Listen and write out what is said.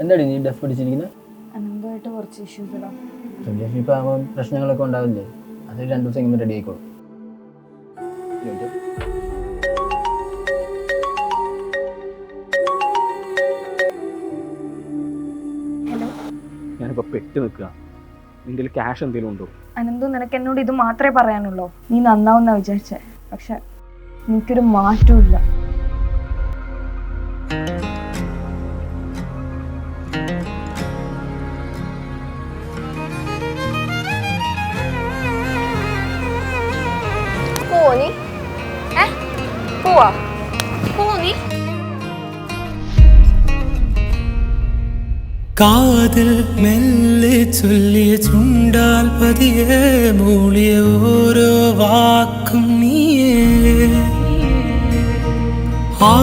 എന്താടി നീ ഡെഫ് പിടിച്ചിരിക്കുന്നത് അനന്തമായിട്ട് കുറച്ച് ഇഷ്യൂസ് ഇടാം റിലേഷൻഷിപ്പ് ആകുമ്പോൾ പ്രശ്നങ്ങളൊക്കെ ഉണ്ടാവില്ലേ? അത് രണ്ടു ദിവസം കഴിയുമ്പോൾ റെഡി ആയിക്കോളും. ഒരു minute. ഹലോ ഞാനിപ്പോൾ പെട്ട് നിൽക്കുക നിന്റെ ക്യാഷ് എന്തെങ്കിലും ഉണ്ടോ? അനന്തു നിനക്ക് എന്നോട് ഇത് മാത്രമേ പറയാനുള്ളൂ. നീ നന്നാവുന്ന വിചാരിച്ചേ. പക്ഷെ എനിക്കൊരു മാറ്റവും ഇല്ല പോവാ പോവോ കാതിൽ മെല്ലെ ചൊല്ലിയ ചുണ്ടാൽ പതിയെ മൂളിയ ഓരോ വാക്കും നീയേ. ആ